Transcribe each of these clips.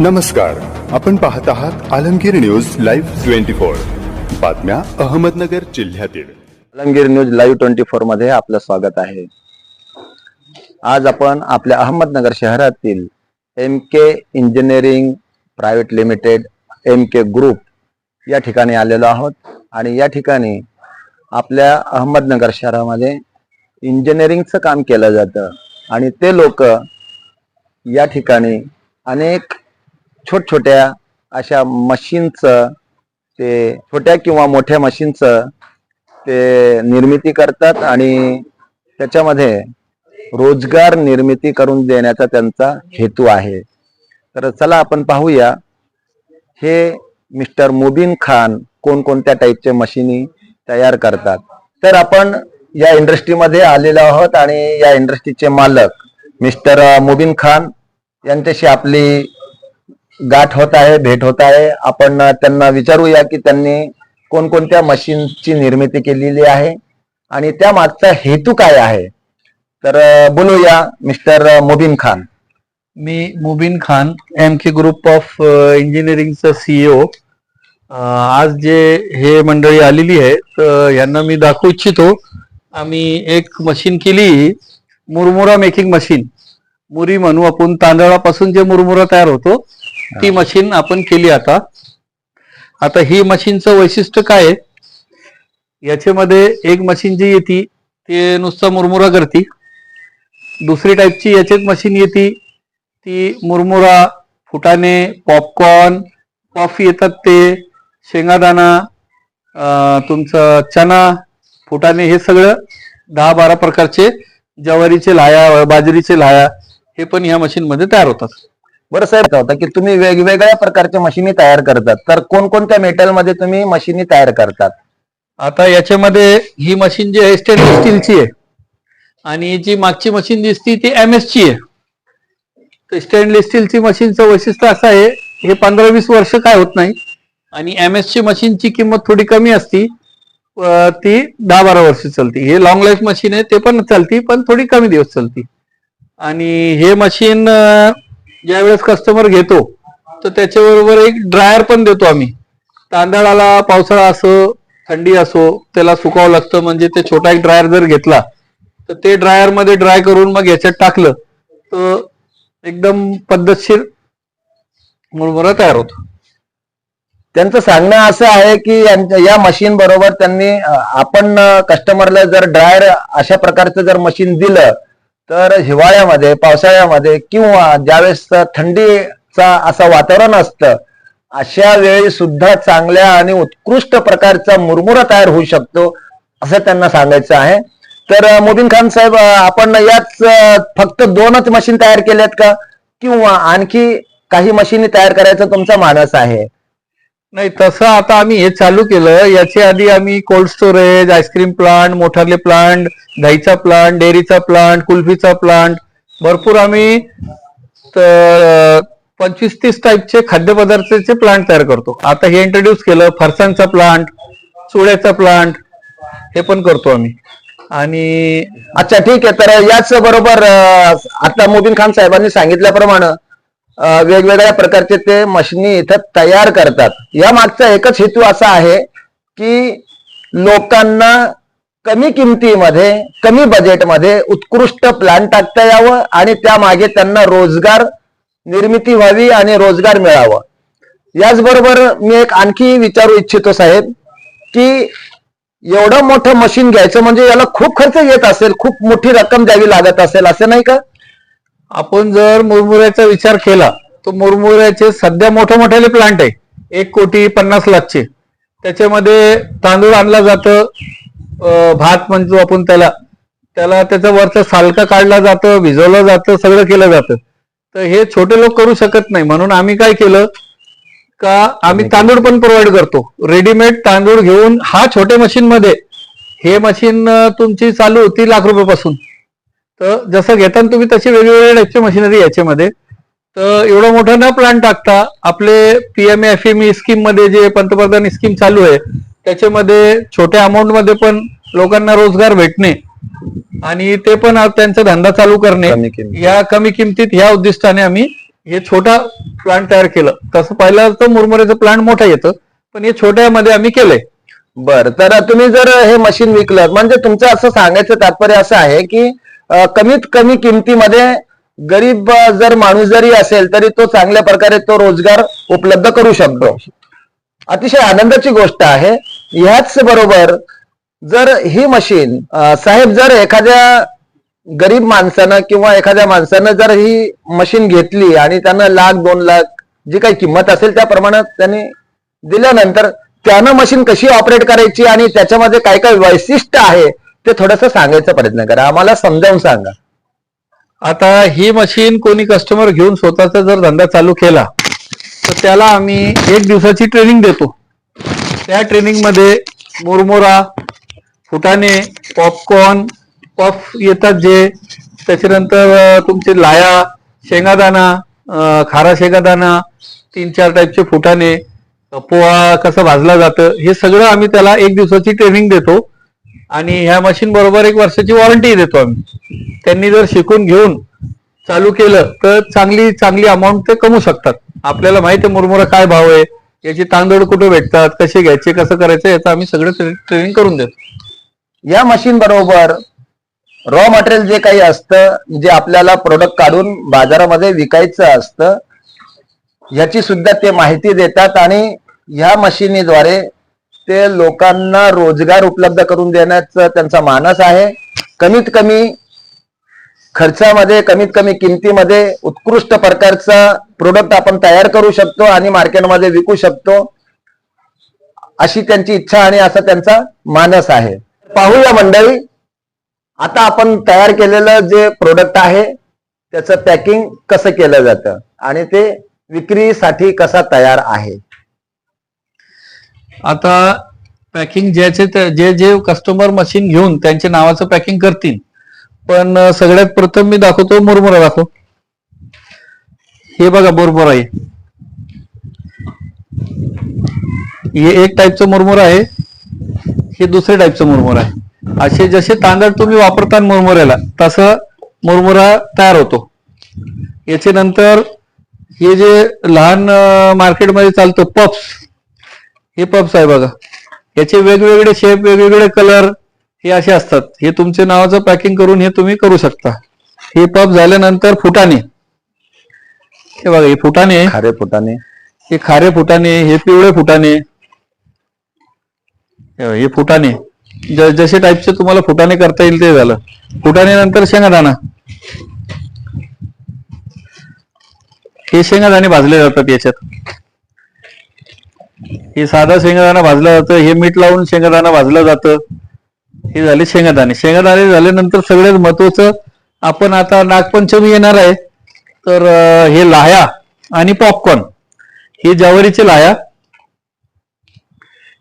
नमस्कार. आपण पाहत आहात Alamgir news live twenty four. बातम्या अहमदनगर जिल्ह्यातील. आलमगीर न्यूज लाईव्ह ट्वेंटी फोरमध्ये आपलं स्वागत आहे. आज आपण आपल्या अहमदनगर शहरातील M K engineering private limited M K group या ठिकाणी आलेलो आहोत. आणि या ठिकाणी आपल्या अहमदनगर शहरामध्ये इंजिनिअरिंगचं काम केलं जातं. आणि ते लोक या ठिकाणी अनेक छोट छोट्या अशा मशीनचं ते छोट्या किंवा मोठ्या मशीनचं ते निर्मिती करतात आणि त्याच्यामध्ये रोजगार निर्मिती करून देण्याचा त्यांचा हेतू आहे. तर चला आपण पाहूया हे मिस्टर मुबीन खान कोणकोणत्या टाईपचे मशिनी तयार करतात. तर आपण या इंडस्ट्रीमध्ये आलेलो आहोत आणि या इंडस्ट्रीचे मालक मिस्टर मुबीन खान यांच्याशी आपली गाठ होत आहे भेट होत आहे. आपण त्यांना विचारूया की त्यांनी कोणकोणत्या मशीनची निर्मिती केलेली आहे आणि त्या मागचा हेतू काय आहे? तर बोलूया mister Mubin Khan. Me Mubin Khan M K group of इंजिनिअरिंगचा CEO आज जे हे मंडळी आलेली आहे तर यांना मी दाखवू इच्छितो. आम्ही एक मशीन केली मुरमुरा मेकिंग मशीन. मुरी म्हणू आपण तांदळापासून जे मुरमुरा तयार होतो ती मशीन आपण केली आता. आता ही मशीनचं वैशिष्ट्य काय आहे? याच्यामध्ये एक मशीन जी येते ते नुसतं मुरमुरा करते. दुसरी टाईपची याच्यात मशीन येते ती मुरमुरा फुटाणे पॉपकॉर्न कॉफी येतात ते शेंगादाणा तुमचं चना फुटाणे हे सगळं दहा बारा प्रकारचे ज्वारीचे लाया बाजरीचे लाया हे पण ह्या मशीन मध्ये तयार होतात. बरं साहेब होता की तुम्ही वेगवेगळ्या प्रकारच्या मशिनी तयार करतात तर कोणकोणत्या मेटलमध्ये तुम्ही मशिनी तयार करतात? आता याच्यामध्ये ही मशीन जी आहे स्टेनलेस स्टीलची आहे. आणि जी मागची मशीन दिसती ती एम एस ची आहे. तर स्टेनलेस स्टीलची मशीनचं वैशिष्ट्य असं आहे हे पंधरा वीस वर्ष काय होत नाही. आणि एम एस ची मशीनची किंमत थोडी कमी असती. ती दहा बारा वर्ष चालती. हे लॉंग लाईफ मशीन आहे ते पण चालती पण थोडी कमी दिवस चालती. आणि हे मशीन ज्यावेळेस कस्टमर घेतो तर त्याच्याबरोबर एक ड्रायर पण देतो आम्ही. तांदळाला पावसाळा असो थंडी असो त्याला सुकावं लागतं. म्हणजे ते छोटा एक ड्रायर जर घेतला तर ते ड्रायरमध्ये ड्राय करून मग याच्यात टाकलं तर एकदम पद्धतशीर मुरमुरा तयार होतो. त्यांचं सांगणं असं आहे की या मशीन बरोबर त्यांनी आपण कस्टमरला जर ड्रायर अशा प्रकारचं जर मशीन दिलं तर हिवाळ्यामध्ये पावसाळ्यामध्ये किंवा ज्यावेळेस थंडीचा असं वातावरण असतं अशा वेळी सुद्धा चांगल्या आणि उत्कृष्ट प्रकारचा मुरमुरा तयार होऊ शकतो असं त्यांना सांगायचं आहे. तर अं, खान साहेब आपण याच फक्त दोनच मशीन तयार केल्यात का? किंवा आणखी काही मशीनी तयार करायचा तुमचा मानस आहे? नाही तसं आता आम्ही हे चालू केलं. याच्या आधी आम्ही cold storage ice cream plant मोठाले प्लांट दहीचा प्लांट डेअरीचा प्लांट कुल्फीचा प्लांट भरपूर आम्ही पंचवीस तीस टाईपचे खाद्यपदार्थाचे प्लांट तयार करतो. आता हे इंट्रोड्यूस केलं फरसांचा प्लांट चुड्याचा प्लांट हे पण करतो आम्ही. आणि अच्छा ठीक आहे. तर याच बरोबर आता मोबीन खान साहेबांनी सांगितल्याप्रमाणे वेगवेगळ्या प्रकारचे ते मशिनी इथं तयार करतात. या मागचा एकच हेतू असा आहे की लोकांना कमी किमतीमध्ये कमी बजेटमध्ये उत्कृष्ट प्लॅन टाकता यावं आणि त्यामागे त्यांना रोजगार निर्मिती व्हावी आणि रोजगार मिळावं. याचबरोबर मी एक आणखी विचारू इच्छितो साहेब की एवढं मोठं मशीन घ्यायचं म्हणजे याला खूप खर्च येत असेल खूप मोठी रक्कम द्यावी लागत असेल असं नाही का? आपण जर मुरमुऱ्याचा विचार केला तर मुरमुऱ्याचे सध्या मोठे मोठ्याले प्लांट आहे. एक कोटी पन्नास लाखचे. त्याच्यामध्ये तांदूळ आणला जातं भात म्हणतो आपण त्याला. त्याला त्याचं वरचं सालका काढला जातं भिजवलं जातं सगळं केलं जातं. तर हे छोटे लोक करू शकत नाही. म्हणून आम्ही काय केलं का आम्ही तांदूळ पण प्रोव्हाइड करतो. रेडीमेड तांदूळ घेऊन हा छोट्या मशीनमध्ये हे मशीन तुमची चालू होती लाख रुपयापासून. तर जसं घेताना तुम्ही तशी वेगवेगळ्या टाईपची मशिनरी याच्यामध्ये. तर एवढं मोठं न प्लान टाकता आपले पीएमए एफ एम स्कीममध्ये जे पंतप्रधान स्कीम चालू आहे त्याच्यामध्ये छोट्या अमाऊंटमध्ये पण लोकांना रोजगार भेटणे आणि ते पण त्यांचा धंदा चालू करणे. या कमी किमतीत ह्या उद्दिष्टाने आम्ही हे छोटा प्लांट तयार केलं. तसं पाहिलं तर मुरमुऱ्याचं प्लांट मोठं येतं पण हे छोट्यामध्ये आम्ही केलंय. बर तर तुम्ही जर हे मशीन विकलं म्हणजे तुमचं असं सांगायचं तात्पर्य असं आहे की कमीत कमी किमतीमध्ये गरीब जर माणूस जरी असेल तरी तो चांगल्या प्रकारे तो रोजगार उपलब्ध करू शकतो. अतिशय आनंदाची गोष्ट आहे. ह्याच बरोबर जर ही मशीन साहेब जर एखाद्या गरीब माणसानं किंवा एखाद्या माणसानं जर ही मशीन घेतली आणि त्यानं लाख दोन लाख जी काही किंमत असेल त्या प्रमाणात त्यांनी दिल्यानंतर त्यानं मशीन कशी ऑपरेट करायची आणि त्याच्यामध्ये काय काय वैशिष्ट्य आहे ते थोडस सांगायचा प्रयत्न करा. आम्हाला समजावून सांगा. आता ही मशीन कोणी कस्टमर घेऊन स्वतःचा जर धंदा चालू केला तर त्याला आम्ही एक दिवसाची ट्रेनिंग देतो. त्या ट्रेनिंगमध्ये मुरमुरा फुटाणे पॉपकॉर्न पफ येतात जे. त्याच्यानंतर तुमचे लाया शेंगादाणा खारा शेंगादाणा तीन चार टाईपचे फुटाणे पोहा कसं भाजला जातं हे सगळं आम्ही त्याला एक दिवसाची ट्रेनिंग देतो. आणि ह्या मशीन बरोबर एक वर्षाची वॉरंटी देतो आम्ही. त्यांनी जर शिकून घेऊन चालू केलं तर चांगली चांगली अमाऊंट ते कमवू शकतात. आपल्याला माहिती आहे मुरमुरा काय भाव आहे याचे तांदूळ कुठे भेटतात कसे घ्यायचे कसं करायचं याचं आम्ही सगळं ट्रेनिंग करून देतो. या मशीन बरोबर रॉ मटेरियल जे काही असतं जे आपल्याला प्रोडक्ट काढून बाजारामध्ये विकायचं असतं याची सुद्धा ते माहिती देतात आणि ह्या मशीनीद्वारे ते लोकांना रोजगार उपलब्ध करून देण्याचा त्यांचा मानस आहे. कमीत कमी खर्चामध्ये कमीत कमी किमतीमध्ये उत्कृष्ट प्रकारचा प्रोडक्ट आपण तयार करू शकतो आणि मार्केटमध्ये विकू शकतो अशी त्यांची इच्छा आणि असा त्यांचा मानस आहे. पाहूया मंडळी आता आपण तयार केलेलं जे प्रोडक्ट आहे त्याचं पॅकिंग कसं केलं जातं आणि ते विक्रीसाठी कसा तयार आहे? आता पॅकिंग ज्याचे जे जे कस्टमर मशीन घेऊन त्यांच्या नावाचं पॅकिंग करतील. पण सगळ्यात प्रथम मी दाखवतो मुरमुरा दाखव. हे बघा मुरमुरा आहे हे एक टाईपचं मुरमुरा आहे. हे दुसरे टाईपचं मुरमुरा आहे. असे जसे तांदळ तुम्ही वापरता मुरमुऱ्याला तसं मुरमुरा तयार होतो. याच्या नंतर हे जे लहान मार्केटमध्ये चालतं पप्स हे पप्स आहे बघा. याचे वेगवेगळे शेप वेगवेगळे कलर हे असे असतात. हे तुमच्या नावाचं पॅकिंग करून हे तुम्ही करू शकता. हे पप झाल्यानंतर फुटाणे. हे बघा हे फुटाणे. खारे फुटाने हे खारे फुटाणे हे पिवळे फुटाणे. हे फुटाणे. जसे टाईपचे तुम्हाला फुटाणे करता येईल ते झालं. फुटाणे नंतर शेंगादाणा. हे शेंगादाणे भाजले जातात याच्यात. हे साधा शेंगदाणा भाजलं जातं हे मीठ लावून शेंगदाणा भाजलं जातं. हे झाले शेंगादाणे. शेंगादाणे झाल्यानंतर सगळ्यात महत्वाचं आपण आता नागपंचमी येणार आहे. तर हे लाह्या आणि पॉपकॉर्न हे ज्वारीचे लाह्या.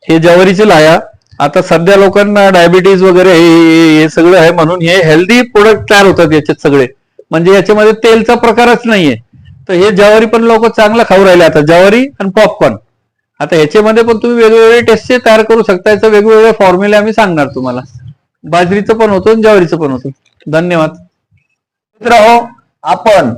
हे ज्वारीचे लाह्या. आता सध्या लोकांना डायबिटीज वगैरे हे- हे सगळं आहे म्हणून हे हेल्दी प्रोडक्ट तयार होतात याच्यात सगळे. म्हणजे याच्यामध्ये तेलचा प्रकारच नाहीये. तर हे ज्वारी पण लोक चांगलं खाऊ राहिले आता. ज्वारी आणि पॉपकॉर्न आता ह्याच्यामध्ये पण तुम्ही वेगवेगळे टेस्टचे तयार करू शकता. याचं वेगवेगळे फॉर्म्युले आम्ही सांगणार तुम्हाला. बाजरीचं पण होतं आणि ज्वारीचं पण होतं. धन्यवाद. मित्र हो आपण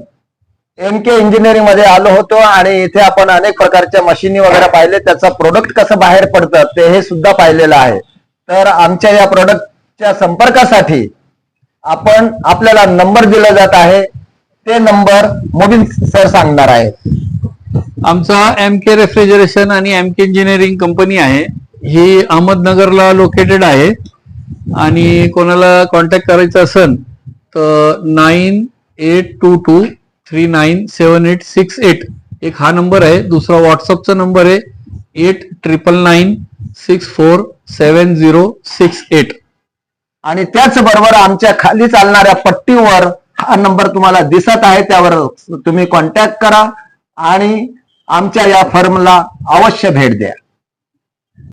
एम के इंजिनिअरिंगमध्ये आलो होतो आणि इथे आपण अनेक प्रकारच्या मशिनी वगैरे पाहिले. त्याचं प्रोडक्ट कसं बाहेर पडतं ते हे सुद्धा पाहिलेलं आहे. तर आमच्या या प्रोडक्टच्या संपर्कासाठी आपण आपल्याला नंबर दिला जात आहे. ते नंबर मोबिन सर सांगणार आहेत. आमचा एम के रेफ्रिजरेशन आणि एम के इंजिनिअरिंग कंपनी आहे. ही अहमदनगरला लोकेटेड आहे. आणि कोणाला कॉन्टॅक्ट करायचं असेल तर nine eight two two three nine seven eight six eight एक हा नंबर आहे. दुसरा व्हॉट्सअपचा नंबर आहे. Eight triple nine six four seven zero six eight आणि त्याचबरोबर आमच्या खाली चालणाऱ्या पट्टीवर हा नंबर तुम्हाला दिसत आहे. त्यावर तुम्ही कॉन्टॅक्ट करा. आणि आमच्या या फर्मला अवश्य भेट द्या.